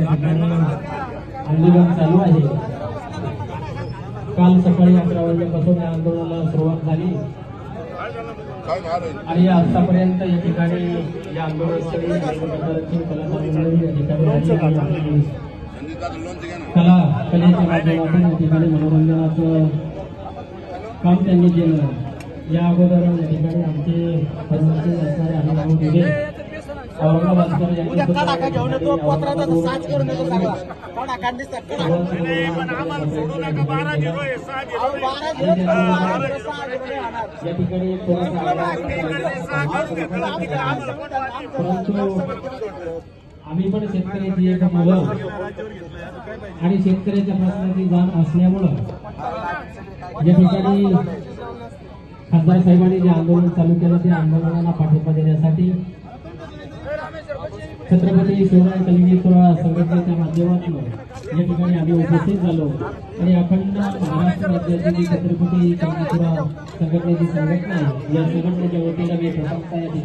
या ठिकाणी आंदोलन चालू आहे. काल सकाळी अकरा वाजल्यापासून या आंदोलनाला सुरुवात झाली. आणि आतापर्यंत या ठिकाणी या आंदोलनासाठी अनेक ठिकाणी कला कलेच्या माध्यमातून या ठिकाणी मनोरंजनाचं काम त्यांनी केलं. या अगोदर या ठिकाणी आमचे असणारे अनुभव दिले उद्या कडाका घेऊन येतो? पत्राचा साच करून येतो सगळा. कडाका दिसतात आम्हाला सोडू नका बारा झिरो आहे सहा झिरो बारा झिरो बारा झिरो सहा झिरो या ठिकाणी परंतु आम्ही पण शेतकऱ्याची एक मुलं आणि शेतकऱ्याच्या प्रश्नाची जाण असल्यामुळं या ठिकाणी खासदार साहेबांनी जे आंदोलन चालू केलं ते आंदोलनाला पाठिंबा देण्यासाठी छत्रपती शिवराय कलिंगी सोहळा संघटनेच्या माध्यमातून या ठिकाणी आम्ही उपस्थित झालो. आणि अखंड महाराष्ट्र राज्याची छत्रपती कलिंगी सोहळा संघटनेची संघटना या संघटनेच्या वतीनं मी प्रथमतः या ठिकाणी